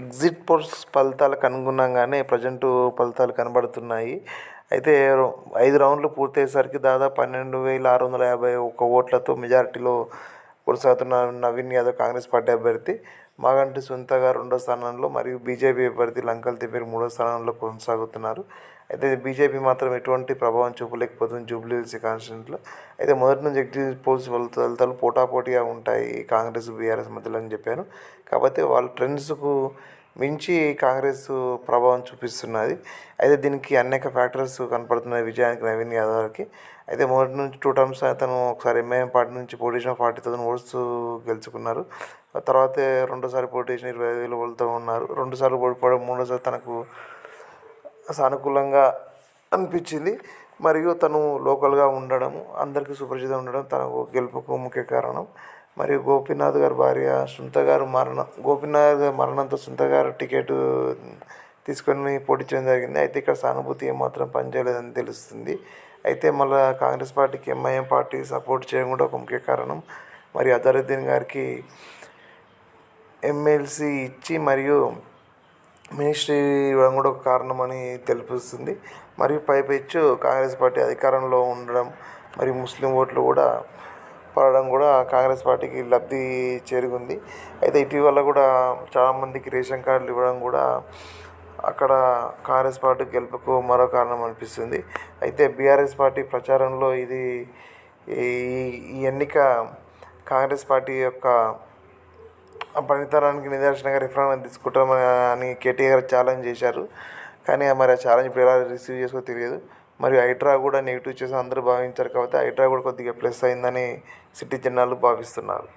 Exit polls ఫలితాలకు అనుగుణంగానే present ఫలితాలు కనబడుతున్నాయి. అయితే ఐదు రౌండ్లు పూర్తయ్యేసరికి దాదాపు పన్నెండు వేల ఆరు వందల యాభై ఒక్క ఓట్లతో మెజారిటీలో కొనసాగుతున్న నవీన్ యాదవ్ కాంగ్రెస్ పార్టీ అభ్యర్థి మాగంటి సునీత గారు రెండో స్థానంలో మరియు బీజేపీ అభ్యర్థి లంకల్ తిప్పేరు మూడో స్థానంలో కొనసాగుతున్నారు. అయితే బీజేపీ మాత్రం ఎటువంటి ప్రభావం చూపలేకపోతుంది జూబ్లీ హిల్స్ అయితే మొదటి నుంచి ఎగ్జిట్ పోల్స్ ఫలితాలు పోటాపోటీగా ఉంటాయి కాంగ్రెస్ బీఆర్ఎస్ మధ్యలో అని చెప్పాను కాకపోతే వాళ్ళ ట్రెండ్స్కు మించి కాంగ్రెస్ ప్రభావం చూపిస్తున్నది. అయితే దీనికి అనేక ఫ్యాక్టర్స్ కనపడుతున్నాయి. విజయానికి నవీన్ యాదవ్కి. అయితే మొదటి నుంచి టూ టర్మ్స్ అతను ఒకసారి ఎంఐఎం పార్టీ నుంచి పోటీ చేసిన ఫార్టీ థౌసండ్ ఓట్స్ గెలుచుకున్నారు. తర్వాత రెండోసారి పోటీ చేసిన ఇరవై ఐదు వేల ఓట్లతో ఉన్నారు. రెండుసార్లు ఓడిపోవడం మూడోసారి తనకు సానుకూలంగా అనిపించింది. మరియు తను లోకల్గా ఉండడం అందరికీ సుపరిచితం ఉండడం తనకు గెలుపుకు ముఖ్య కారణం. మరియు గోపీనాథ్ గారి భార్య సునీత గారు మరణం గోపీనాథ్ గారి మరణంతో సునీత గారు టికెట్ తీసుకొని పోటీ చేయడం జరిగింది. అయితే ఇక్కడ సానుభూతి ఏమాత్రం పనిచేయలేదని తెలుస్తుంది. అయితే మళ్ళీ కాంగ్రెస్ పార్టీకి ఎంఐఎం పార్టీ సపోర్ట్ చేయడం కూడా ఒక ముఖ్య కారణం. మరియు అజరుద్దీన్ గారికి ఎమ్మెల్సీ ఇచ్చి మరియు మినిస్ట్రీ ఇవ్వడం కూడా ఒక కారణమని తెలుపుస్తుంది మరియు పైపెచ్చు కాంగ్రెస్ పార్టీ అధికారంలో ఉండడం మరియు ముస్లిం ఓట్లు కూడా పడడం కూడా కాంగ్రెస్ పార్టీకి లబ్ధి చేరుకుంది. అయితే ఇటీవల కూడా చాలామందికి రేషన్ కార్డులు ఇవ్వడం కూడా అక్కడ కాంగ్రెస్ పార్టీ గెలుపుకు మరో కారణం అనిపిస్తుంది. అయితే బీఆర్ఎస్ పార్టీ ప్రచారంలో ఇది ఈ ఈ ఎన్నిక కాంగ్రెస్ పార్టీ యొక్క పనితనానికి నిదర్శనంగా రిఫరెండం తీసుకుంటామని కేటీఆర్ ఛాలెంజ్ చేశారు. కానీ మరి ఆ ఛాలెంజ్ ఇప్పుడు ఎలా రిసీవ్ చేసుకో తెలియదు. మరియు హైడ్రా కూడా నెగిటివ్ చేసి అందరూ భావించారు కాబట్టి హైడ్రా కూడా కొద్దిగా ప్లస్ అయిందని సిటీ జనాలు భావిస్తున్నారు.